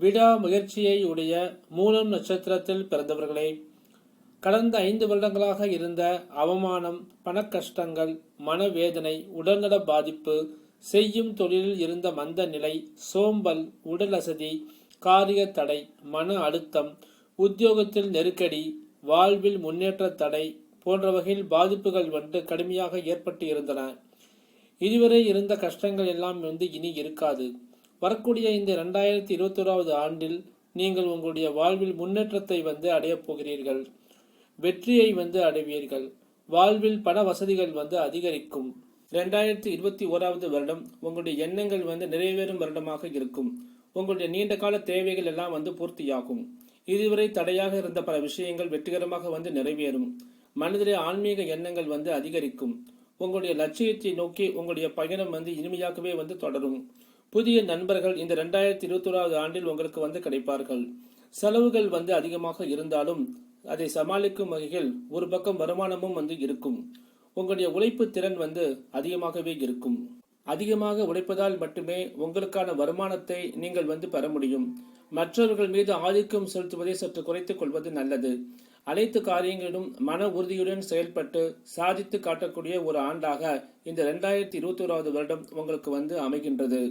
விடா முயற்சியை உடைய மூலம் நட்சத்திரத்தில் பிறந்தவர்களே கடந்த ஐந்து வருடங்களாக இருந்த அவமானம் பணக்கஷ்டங்கள் மனவேதனை உடல்நல பாதிப்பு செய்யும் தொழிலில் இருந்த மந்த நிலை சோம்பல் உடல் அசதி காரிய தடை மன அழுத்தம் உத்தியோகத்தில் நெருக்கடி வாழ்வில் முன்னேற்ற தடை போன்ற வகையில் பாதிப்புகள் வந்து கடுமையாக ஏற்பட்டு இருந்தன. இதுவரை இருந்த கஷ்டங்கள் எல்லாம் வந்து இனி இருக்காது. வரக்கூடிய இந்த ரெண்டாயிரத்தி இருபத்தோராவது ஆண்டில் நீங்கள் உங்களுடைய வாழ்வில் முன்னேற்றத்தை வந்து அடையப் போகிறீர்கள். வெற்றியை வந்து அடைவீர்கள். வாழ்வில் பண வசதிகள் வந்து அதிகரிக்கும். ரெண்டாயிரத்தி இருபத்தி ஓராவது வருடம் உங்களுடைய எண்ணங்கள் வந்து நிறைவேறும் வருடமாக இருக்கும். உங்களுடைய நீண்ட கால தேவைகள் எல்லாம் வந்து பூர்த்தியாகும். இதுவரை தடையாக இருந்த பல விஷயங்கள் வெற்றிகரமாக வந்து நிறைவேறும். மனிதரை ஆன்மீக எண்ணங்கள் வந்து அதிகரிக்கும். உங்களுடைய லட்சியத்தை நோக்கி உங்களுடைய பயணம் வந்து இனிமையாகவே வந்து தொடரும். புதிய நண்பர்கள் இந்த ரெண்டாயிரத்தி இருபத்தோராவது ஆண்டில் உங்களுக்கு வந்து கிடைப்பார்கள். செலவுகள் வந்து அதிகமாக இருந்தாலும் அதை சமாளிக்கும் வகையில் ஒரு பக்கம் வருமானமும் வந்து இருக்கும். உங்களுடைய உழைப்பு திறன் வந்து அதிகமாகவே இருக்கும். அதிகமாக உழைப்பதால் மட்டுமே உங்களுக்கான வருமானத்தை நீங்கள் வந்து பெற முடியும். மற்றவர்கள் மீது ஆதிக்கம் செலுத்துவதை சற்று குறைத்துக் கொள்வது நல்லது. அனைத்து காரியங்களிலும் மன உறுதியுடன் செயல்பட்டு சாதித்து காட்டக்கூடிய ஒரு ஆண்டாக இந்த ரெண்டாயிரத்தி இருபத்தி வருடம் உங்களுக்கு வந்து அமைகின்றது.